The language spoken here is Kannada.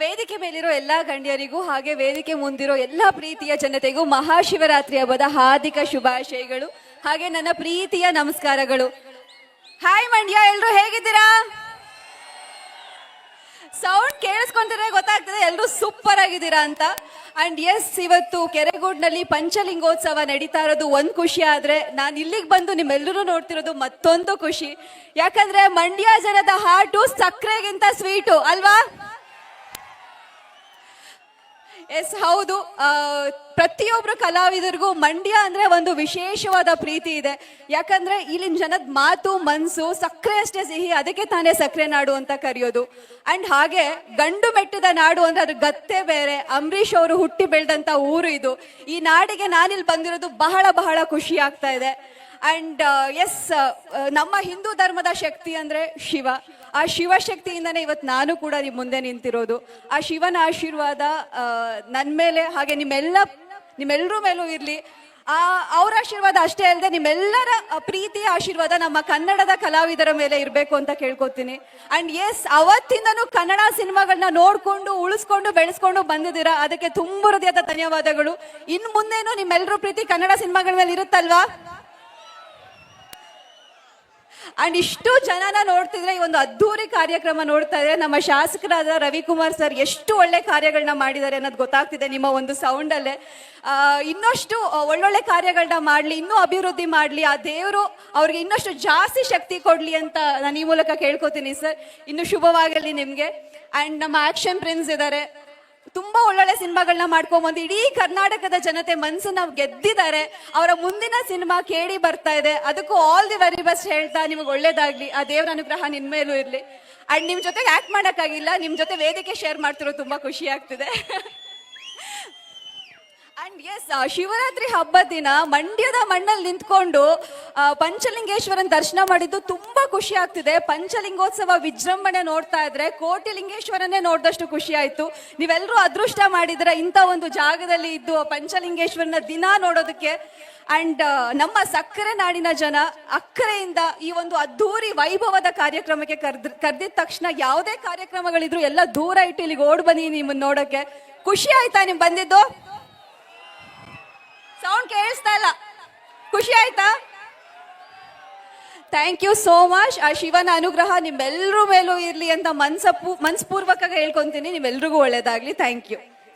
ವೇದಿಕೆ ಮೇಲಿರೋ ಎಲ್ಲಾ ಗಣ್ಯರಿಗೂ ಹಾಗೆ ವೇದಿಕೆ ಮುಂದಿರೋ ಎಲ್ಲಾ ಪ್ರೀತಿಯ ಜನತೆಗೂ ಮಹಾಶಿವರಾತ್ರಿ ಹಬ್ಬದ ಹಾರ್ದಿಕ ಶುಭಾಶಯಗಳು, ಹಾಗೆ ನನ್ನ ಪ್ರೀತಿಯ ನಮಸ್ಕಾರಗಳು. ಹಾಯ್ ಮಂಡ್ಯ, ಎಲ್ರು ಹೇಗಿದ್ದೀರಾ? ಸೌಂಡ್ ಕೇಳಿಸ್ಕೊಂತಾರೆ ಗೊತ್ತಾಗ್ತದೆ ಎಲ್ಲರೂ ಸೂಪರ್ ಆಗಿದ್ದೀರಾ ಅಂತ. ಅಂಡ್ ಎಸ್ ಇವತ್ತು ಕೆರೆಗೂಡ್ನಲ್ಲಿ ಪಂಚಲಿಂಗೋತ್ಸವ ನಡೀತಾ ಇರೋದು ಒಂದು ಖುಷಿ ಆದ್ರೆ ನಾನು ಇಲ್ಲಿಗೆ ಬಂದು ನಿಮ್ಮೆಲ್ಲರೂ ನೋಡ್ತಿರೋದು ಮತ್ತೊಂದು ಖುಷಿ. ಯಾಕಂದ್ರೆ ಮಂಡ್ಯ ಜನದ ಹಾಟು ಸಕ್ಕರೆಗಿಂತ ಸ್ವೀಟು ಅಲ್ವಾ? ಎಸ್, ಹೌದು. ಪ್ರತಿಯೊಬ್ಬರು ಕಲಾವಿದರಿಗೂ ಮಂಡ್ಯ ಅಂದ್ರೆ ಒಂದು ವಿಶೇಷವಾದ ಪ್ರೀತಿ ಇದೆ. ಯಾಕಂದ್ರೆ ಇಲ್ಲಿನ ಜನದ ಮಾತು, ಮನ್ಸು ಸಕ್ಕರೆ ಅಷ್ಟೇ ಸಿಹಿ, ಅದಕ್ಕೆ ತಾನೇ ಸಕ್ಕರೆ ನಾಡು ಅಂತ ಕರೆಯೋದು. ಅಂಡ್ ಹಾಗೆ ಗಂಡು ಮೆಟ್ಟಿದ ನಾಡು ಅಂದ್ರೆ ಅದ್ರ ಗತ್ತೆ ಬೇರೆ, ಅಂಬರೀಷ್ ಅವರು ಹುಟ್ಟಿ ಬೆಳೆದಂತ ಊರು ಇದು. ಈ ನಾಡಿಗೆ ನಾನಿಲ್ಲಿ ಬಂದಿರೋದು ಬಹಳ ಬಹಳ ಖುಷಿ ಆಗ್ತಾ ಇದೆ. ಅಂಡ್ ಎಸ್ ನಮ್ಮ ಹಿಂದೂ ಧರ್ಮದ ಶಕ್ತಿ ಅಂದ್ರೆ ಶಿವ. ಆ ಶಿವಶಕ್ತಿಯಿಂದನೇ ಇವತ್ತು ನಾನು ಕೂಡ ನಿಮ್ಮ ಮುಂದೆ ನಿಂತಿರೋದು. ಆ ಶಿವನ ಆಶೀರ್ವಾದ ನನ್ನ ಮೇಲೆ, ಹಾಗೆ ನಿಮ್ಮೆಲ್ಲ ನಿಮ್ಮೆಲ್ಲರ ಮೇಲೂ ಇರಲಿ. ಆ, ಅವರ ಆಶೀರ್ವಾದ ಅಷ್ಟೇ ಅಲ್ಲದೆ ನಿಮ್ಮೆಲ್ಲರ ಪ್ರೀತಿ ಆಶೀರ್ವಾದ ನಮ್ಮ ಕನ್ನಡದ ಕಲಾವಿದರ ಮೇಲೆ ಇರಬೇಕು ಅಂತ ಕೇಳ್ಕೊತೀನಿ. ಅಂಡ್ ಎಸ್ ಅವತ್ತಿಂದನೂ ಕನ್ನಡ ಸಿನಿಮಾಗಳನ್ನ ನೋಡ್ಕೊಂಡು, ಉಳಿಸ್ಕೊಂಡು, ಬೆಳೆಸ್ಕೊಂಡು ಬಂದಿದ್ದೀರಾ? ಅದಕ್ಕೆ ತುಂಬ ಹೃದಯದ ಧನ್ಯವಾದಗಳು. ಇನ್ ಮುಂದೇನು ನಿಮ್ಮೆಲ್ಲರೂ ಪ್ರೀತಿ ಕನ್ನಡ ಸಿನಿಮಾಗಳ ಮೇಲೆ ಇರುತ್ತಲ್ವಾ? ಅಂಡ್ ಇಷ್ಟು ಜನನ ನೋಡ್ತಿದ್ರೆ ಈ ಒಂದು ಅದ್ಧೂರಿ ಕಾರ್ಯಕ್ರಮ ನೋಡ್ತಾ ಇದ್ರೆ ನಮ್ಮ ಶಾಸಕರಾದ ರವಿಕುಮಾರ್ ಸರ್ ಎಷ್ಟು ಒಳ್ಳೆ ಕಾರ್ಯಗಳನ್ನ ಮಾಡಿದ್ದಾರೆ ಅನ್ನೋದು ಗೊತ್ತಾಗ್ತಿದೆ ನಿಮ್ಮ ಒಂದು ಸೌಂಡ್ ಅಲ್ಲೇ. ಇನ್ನಷ್ಟು ಒಳ್ಳೊಳ್ಳೆ ಕಾರ್ಯಗಳನ್ನ ಮಾಡ್ಲಿ, ಇನ್ನೂ ಅಭಿವೃದ್ಧಿ ಮಾಡ್ಲಿ, ಆ ದೇವರು ಅವ್ರಿಗೆ ಇನ್ನಷ್ಟು ಜಾಸ್ತಿ ಶಕ್ತಿ ಕೊಡ್ಲಿ ಅಂತ ನಾನು ಈ ಮೂಲಕ ಕೇಳ್ಕೊತೀನಿ ಸರ್. ಇನ್ನು ಶುಭವಾಗಲಿ ನಿಮಗೆ. ಅಂಡ್ ನಮ್ಮ ಆಕ್ಷನ್ ಪ್ರಿನ್ಸ್ ಇದ್ದಾರೆ ತುಂಬಾ ಒಳ್ಳೊಳ್ಳೆ ಸಿನಿಮಾಗಳನ್ನ ಮಾಡ್ಕೊಂಬಂದು ಇಡೀ ಕರ್ನಾಟಕದ ಜನತೆ ಮನ್ಸನ್ನ ಗೆದ್ದಿದ್ದಾರೆ. ಅವರ ಮುಂದಿನ ಸಿನಿಮಾ ಕೇಳಿ ಬರ್ತಾ ಇದೆ. ಅದಕ್ಕೂ ಆಲ್ ದಿ ವೆರಿ ಬೆಸ್ಟ್ ಹೇಳ್ತಾ ನಿಮ್ಗೆ ಒಳ್ಳೇದಾಗ್ಲಿ. ಆ ದೇವರ ಅನುಗ್ರಹ ನಿನ್ಮೇಲೂ ಇರ್ಲಿ. ಅಂಡ್ ನಿಮ್ ಜೊತೆಗೆ ಆಕ್ಟ್ ಮಾಡಕ್ಕಾಗಿಲ್ಲ. ನಿಮ್ ಜೊತೆ ವೇದಿಕೆ ಶೇರ್ ಮಾಡ್ತಿರೋ ತುಂಬಾ ಖುಷಿ ಆಗ್ತಿದೆ. ಅಂಡ್ ಎಸ್ ಶಿವರಾತ್ರಿ ಹಬ್ಬದ ದಿನ ಮಂಡ್ಯದ ಮಣ್ಣಲ್ಲಿ ನಿಂತ್ಕೊಂಡು ಪಂಚಲಿಂಗೇಶ್ವರನ ದರ್ಶನ ಮಾಡಿದ್ದು ತುಂಬಾ ಖುಷಿ ಆಗ್ತಿದೆ. ಪಂಚಲಿಂಗೋತ್ಸವ ವಿಜೃಂಭಣೆ ನೋಡ್ತಾ ಇದ್ರೆ ಕೋಟಿ ಲಿಂಗೇಶ್ವರನ್ನೇ ನೋಡಿದಷ್ಟು ಖುಷಿ ಆಯ್ತು. ನೀವೆಲ್ಲರೂ ಅದೃಷ್ಟ ಮಾಡಿದ್ರೆ ಇಂಥ ಒಂದು ಜಾಗದಲ್ಲಿ ಇದ್ದು ಪಂಚಲಿಂಗೇಶ್ವರನ ದಿನ ನೋಡೋದಕ್ಕೆ. ಅಂಡ್ ನಮ್ಮ ಸಕ್ಕರೆ ನಾಡಿನ ಜನ ಅಕ್ಕರೆಯಿಂದ ಈ ಒಂದು ಅದ್ಧೂರಿ ವೈಭವದ ಕಾರ್ಯಕ್ರಮಕ್ಕೆ ಕರ್ದ್, ಕರೆದಿದ ತಕ್ಷಣ ಯಾವುದೇ ಕಾರ್ಯಕ್ರಮಗಳಿದ್ರು ಎಲ್ಲ ದೂರ ಇಟ್ಟು ಇಲ್ಲಿಗೆ ಓಡ್ ಬನ್ನಿ ನಿಮ್ಮನ್ನ ನೋಡೋಕೆ ಖುಷಿ ಆಯ್ತಾ ನಿಮ್ ಬಂದಿದ್ದು? ಸೌಂಡ್ ಕೇಳಿಸ್ತಾ ಇಲ್ಲ. ಖುಷಿ ಆಯ್ತಾ? ಥ್ಯಾಂಕ್ ಯು ಸೋ ಮಚ್ ಆ ಶಿವನ ಅನುಗ್ರಹ ನಿಮ್ಮೆಲ್ಲರ ಮೇಲೂ ಇರಲಿ ಅಂತ ಮನ್ಸಪೂ ಮನ್ಸ್ಪೂರ್ವಕ ಹೇಳ್ಕೊಂತೀನಿ. ನಿಮ್ಮೆಲ್ರಿಗೂ ಒಳ್ಳೇದಾಗ್ಲಿ. Thank you